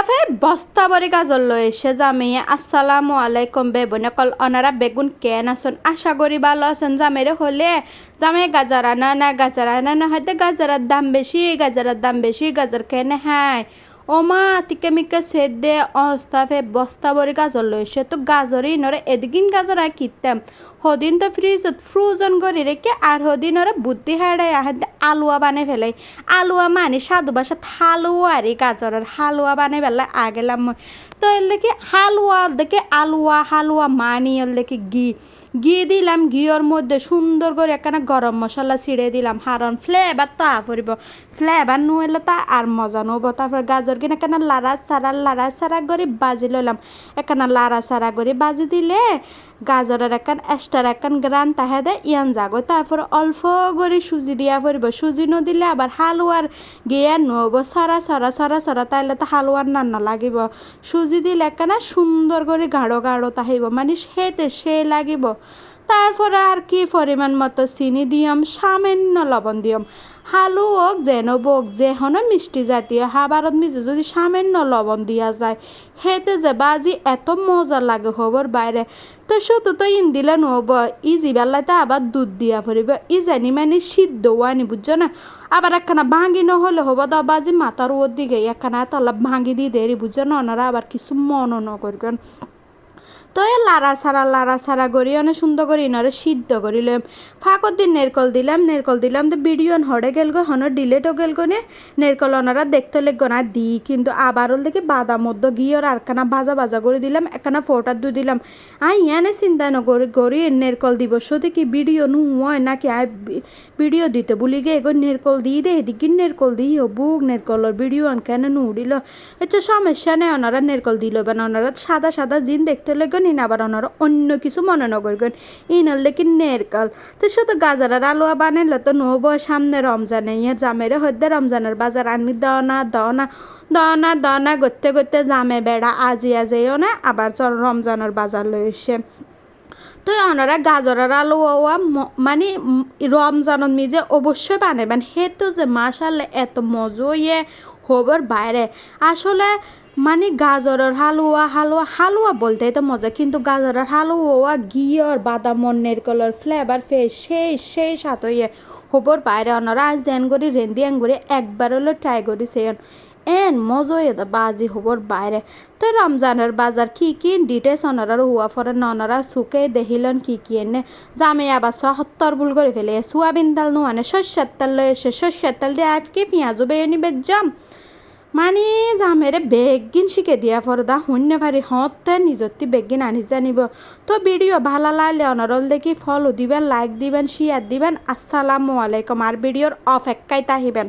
অস্তাফে বস্তা বরি গাজল লই এসে জামিয়ে আসসালামু আলাইকুম বে কল অনারা বেগুন কেন আসন আশা করি ভালো আছেন। জামেরে হলে জামে গাজারা না না গাজারা না না, হয়তো গাজারার দাম বেশি গাজারার দাম বেশি গাজর কেন হ্যাঁ ও মা তিকে মিকে সেদ দে, অস্তাফে বস্তা বরি গাজর লই এসে তো গাজরই নরে এদিকিন গাজর আর কিতাম হদিন তো ফ্রিজত ফ্রোজন করে রেখে আর হদিন ওরা বুদ্ধি হাড়াই আহাতে আলুয়া বানাই ফেলাই। আলুয়া মানে সাধু বাসা হালুয়া রে গাজরের হালুয়া বানাই ফেলাই আগেলাম তো এর দেখি হালুয়া দেখে আলুয়া হালুয়া মানি এর দেখি ঘি। ঘি দিলাম ঘিওর মধ্যে সুন্দর করে একখানা গরম মশলা ছিঁড়ে দিলাম। হারন ফ্লেভার তো আফরিব ফ্লেভার নুয়েলে তা আর মজা নব। তারপর গাজর কিনে একখানা লাড়া সারা লাড়া সারা করে বাজি লইলাম। একখানা লাড়া সারা করে বাজি দিলে গাজরের একখান এক্সট্রা একখান গ্রান তাহে দে ইয়ান যাগো। তারপর অল্প করে সুজি দিয়া পড়ব সুজি ন দিলে আবার হালুয়ার গিয়া নব। সরা সরা সরা সরা তাইলে তো হালুয়ার রান্না লাগিব। সুজি দিলে একখানা সুন্দর করে গাঢ় গাঢ় তাহিব। মানে সেতে সে লাগিব। তারপরে আর কি পরিমাণ মতো চিনি দিয়ম, সামান্য লবণ দিয়ম। হালু হোক যেন বোক যেহন মিষ্টি জাতীয় হাবারত মিজে যদি সামান্য লবণ দিয়া যায়, হেতে যে বাজি এত মজা লাগে হবর বাইরে তো শুধু তো ইন দিলে নহব ইজি বেলাতে আবার দুধ দিয়া ফুরিব ই জানি মানে সিদ্ধ আনি বুঝছ না? আবার একখানা ভাঙি নহলে হব তো বাজি মাথার ওর দিকে একখানা তলা ভাঙি দিয়ে দেরি বুঝছ না? ওনারা আবার কিছু মনও ন করবেন তো এ লাড়া সারা লাড়া সারা করি, অনেক সুন্দর করে, ইনারে সিদ্ধ করিলাম ফাঁকর দিন নেরকল দিলাম নেরকল দিলাম, তো ভিডিও হড়ে গেল গো, হন ডিলেটও গেল গো নেরকল ওনারা দেখতে লেগ না দি, কিন্তু আবারও দেখি বাদাম মধ্য গিয়ে আর একখানা ভাজা ভাজা করে দিলাম, একখানা ফোটার দু দিলাম। আই, ইয়ানে চিন্তা নকরি গড়ি নেরকল দিবস দেখি ভিডিও নু হয় নাকি আই বলি গে এগো নেরকল দিয়ে দে, এদিকে নেরকল দিই বুক নেরকলর ভিডিও আন কেন নু উড়িল আচ্ছা সমস্যা নেই, ওনারা নেরকল দিল না ওনারা সাদা সাদা জিন দেখতে লেগে নিন আবার ওনারা অন্য কিছু মনে ন করবেন ইনার লেকি নেরকল তো শুধু গাজারের আলুয়া বানাইলে তো নব সামনে রমজানে ইয়ে জামেরে হদ্দে রমজানের বাজার আনি দনা দনা দনা দনা করতে করতে জামে বেড়া, আজি, আজিও না, আবার রমজানের বাজার লই এসে তো ওনারা গাজরের আলু মানে রমজানত মিজে অবশ্যই বানাবেন হেতু যে মাসাল্লাহ এত মজো ইয়ে হবার বাইরে আসলে মানে গাজরের হালুয়া হালুয়া হালুয়া বলতে তো মজা, কিন্তু গাজরের হালুয়া ঘিয়র বাদাম নেরকলের ফ্লেভার ফেস সেই সেই সাথে হবর বাইরে ওনারা আজ দেন করি রেন্দি আং করে একবার হলো ট্রাই করি সেন এন মজই বাজি হবর বাইরে। তো রমজানের বাজার কি কি ডিটেলস ওনারা হুয়া ফরে ননারা সুকে দেখিলেন কি কি এনে। জামে আবার সত্তর ভুল করে ফেলে। সোয়াবিন তাল নোয়ানে শস্যের তাল লয়ে এসে শস্যের তাল দিয়ে আজকে পেঁয়াজও বেয়ে নিবে জাম। মানে জামেরে বেগিন শিখে দিয়া ফরদা শূন্য ভারি হতে নিজতি বেগিন আনি জানিব। তো ভিডিও ভালো লাগলে অনরল দেখি ফলো দিবেন লাইক দিবেন শেয়ার দিবেন। আসসালামু আলাইকুম। আর ভিডিওর অপেক্ষায় তাহিবেন